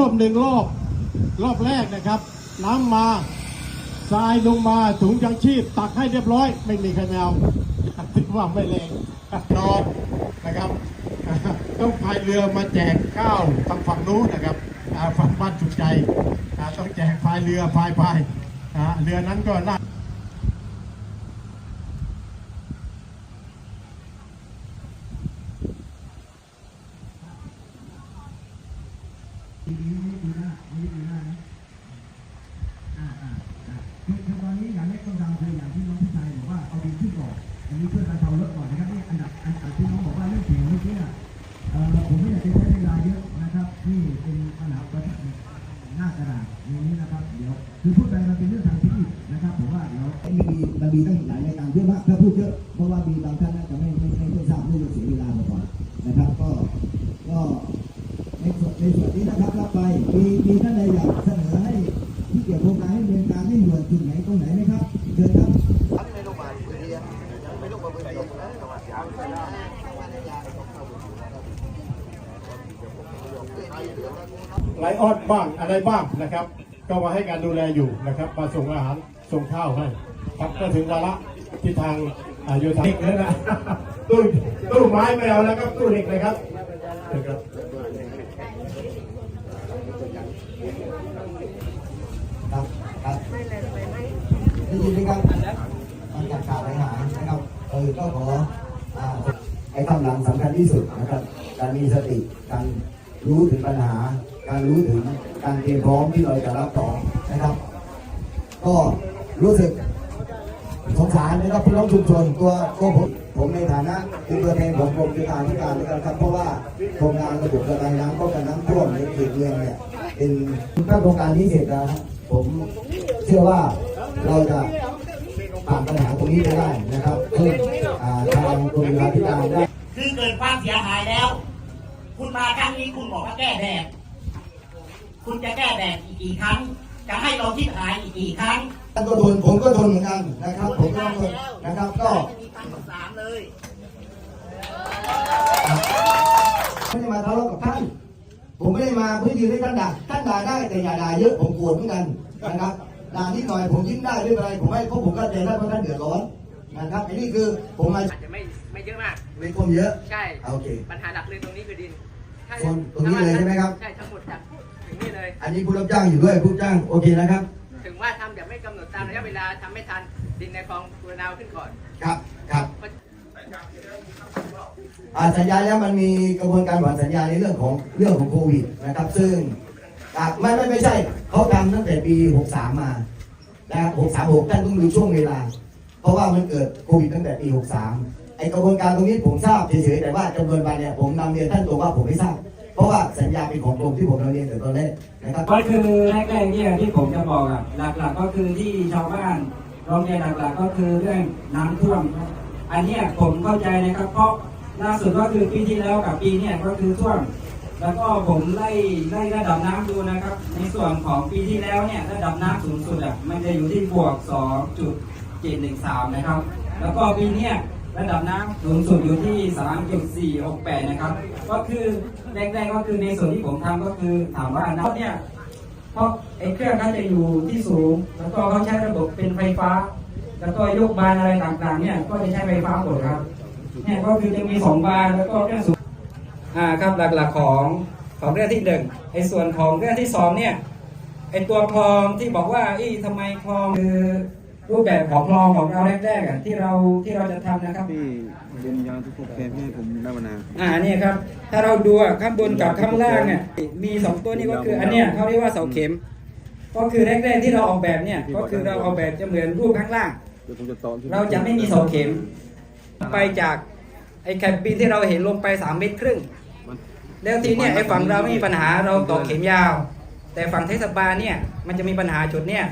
ท่วมหนึ่งรอบรอบแรกนะครับ น้ำมาทรายลงมาถุงยังชีพ ตักให้เรียบร้อย ไม่มีใครแมวถือว่าไม่แรงนอนนะครับ ต้องพายเรือมาแจกข้าวทางฝั่งนู้นนะครับฝั่งบ้านจุดใจต้องแจกพายเรือพายพายเรือนั้นก็น่า คือคือตอนนี้อย่างแรกต้องทำคืออย่างที่น้องผู้ชายบอกว่าเอาดินขึ้นก่อนอันนี้เพื่อบรรเทารถก่อนนะครับนี่อันดับอันดับที่น้องบอกว่าเรื่องเสียงเมื่อกี้น่ะเอ่อผมไม่อยากจะใช้เวลาเยอะนะครับที่เป็นปัญหาประทับหน้ากระดาษ อย่างนี้นะครับเดี๋ยวคือพูดไปมันเป็นเรื่องทางเทคนิคนะครับผมว่าเดี๋ยวมีมันมีตั้งหลายรายการเยอะมากถ้าพูดเยอะเพราะว่ามีบางท่านน่าจะไม่ไม่ไม่ไม่ทราบเรื่องเสียเวลามาก่อนนะครับก็ก็ในส่วนในส่วนนี้นะครับรับไปมีมีท่านใดอยากเสนอให้ที่เกี่ยวกับโครงการให้ดำเนินการให้ด่วนจุดไหนตรงไหนไม่ครับเชิญครับ ไลออนบ้างอะไรบ้างนะครับ ก็มาให้การดูแลอยู่นะครับ มาส่งอาหารส่งข้าวให้ครับก็ถึงวาระที่ทางอาโยธาเด็กแล้วนะตู้ตู้ไม้ไม่เอาแล้วครับตู้เหล็กเลยครับนะครับครับครับได้ยินไหมครับมันจากข่าวไปหานะครับเออก็ขออ่าไอ้คำหลังสำคัญที่สุดนะครับ การมีสติการรู้ถึงปัญหา การรู้ถึงการเตรียมพร้อมที่เราจะรับต่อนะครับ ก็รู้สึกสงสารนะครับพี่น้องชุมชนตัวตัวผมผมในฐานะเป็นตัวแทนของกรมกิจการธิการนครับ เพราะว่าโครงการระบบระบายน้ำป้องกันน้ำท่วมในเขตเมืองเนี่ยเป็นถ้าโครงการนี้เสร็จแล้วนะครับผมเชื่อว่าเราจะผ่านปัญหาตรงนี้ไปได้นะครับซึ่งอ่าทางกรมการธิการได้คือเกิดความเสียหายแล้ว คุณมาครั้งนี้คุณบอกว่าแก้แดด คุณจะแก้แดดอีกกี่ครั้ง จะให้เราคิดหายอีกกี่ครั้งท่านก็ทนผมก็ทนเหมือนกันนะครับ ผมก็ทนนะครับก็ไม่มีครั้งที่สามเลยไม่ได้มาทะเลาะกับท่านผมไม่ได้มาเพื่อยืนให้ท่านด่าท่านด่าได้แต่อย่าด่าเยอะผมโกรธเหมือนกันนะครับด่านิดหน่อยผมยิ้มได้ไม่เป็นไรผมไม่เพราะผมก็ใจได้เพราะท่านเดือดร้อนนะครับอันนี้คือผมมาอาจจะไม่ไม่เยอะมากในคนเยอะใช่โอเคปัญหาหลักเลยตรงนี้คือดินถ้าส่วนตรงนี้เลยใช่ไหมครับใช่ อันนี้ผู้รับจ้างอยู่ด้วยผู้จ้างโอเคนะครับ ถึงว่าทำแบบไม่กำหนดตามระยะเวลาทำไม่ทันดินในคลองกุรนาวขึ้นก่อนครับครับอ่าสัญญาแล้วมันมีกระบวนการผ่อนสัญญาในเรื่องของเรื่องของโควิดนะครับ ซึ่งอะไม่ไม่ไม่ใช่เขาทำตั้งแต่ปี 63 มานะครับ636ท่านต้องดูช่วงเวลา เพราะว่ามันเกิดโควิดตั้งแต่ปี 63ไอกระบวนการตรงนี้ผมทราบเฉยๆแต่ว่าจำนวนวันเนี่ยผมนำเรียนท่านตัวว่าผมไม่ทราบ เพราะว่าสัญญาเป็นของกรมที่ผมนำเรียนแต่ตอนแรกนะครับก็คือแรกๆเนี่ยที่ผมจะบอกอะหลักๆก็คือที่ชาวบ้านร้องเรียนหลักๆก็คือเรื่องน้ำท่วมอันเนี้ยผมเข้าใจนะครับเพราะล่าสุดก็คือปีที่แล้วกับปีเนี่ยก็คือท่วม แล้วก็ผมไล่ไล่ระดับน้ำดูนะครับ ในส่วนของปีที่แล้วเนี่ยระดับน้ำสูงสุดอะมันจะอยู่ที่บวก 2.713 นะครับ แล้วก็ปีเนี้ย ระดับน้ำสูงสุดอยู่ที่ 3.468 นะครับ ก็คือแรกๆก็คือในส่วนที่ผมทำก็คือถามว่าน้ำเนี่ยเพราะไอ้เครื่องเขาจะอยู่ที่สูง แล้วก็เขาใช้ระบบเป็นไฟฟ้า แล้วก็ยกบานอะไรต่างๆ เนี่ยก็จะใช้ไฟฟ้าหมดครับเนี่ยก็คือจะมีสองบานแล้วก็เครื่องสูงอ่าครับหลักๆของของเรื่องที่หนึ่งไอ้ส่วนของเรื่องที่สองเนี่ยไอ้ตัวคลองที่บอกว่าอีทำไมคลองคือ รูปแบบของคลองของเราแรกๆอะที่เราที่เราจะทำนะครับ ที่เรียนยาวทุกๆแฟนให้ผมได้มานานอ่าเนี่ยครับ ถ้าเราดูอะข้างบนกับข้างล่างเนี่ยมีสองตัวนี้ก็คืออันเนี้ยเขาเรียกว่าเสาเข็ม ก็คือแรกๆที่เราออกแบบเนี่ยก็คือเราออกแบบจะเหมือนรูปข้างล่าง เดี๋ยวผมจะต่อเราจะไม่มีเสาเข็ม ไปจากไอ้แคปปีนที่เราเห็นลงไปสามเมตรครึ่งแล้วทีเนี่ยไอ้ฝั่งเราไม่มีปัญหาเราต่อเข็มยาว แต่ฝั่งเทศบาลเนี่ยมันจะมีปัญหาจุดเนี่ย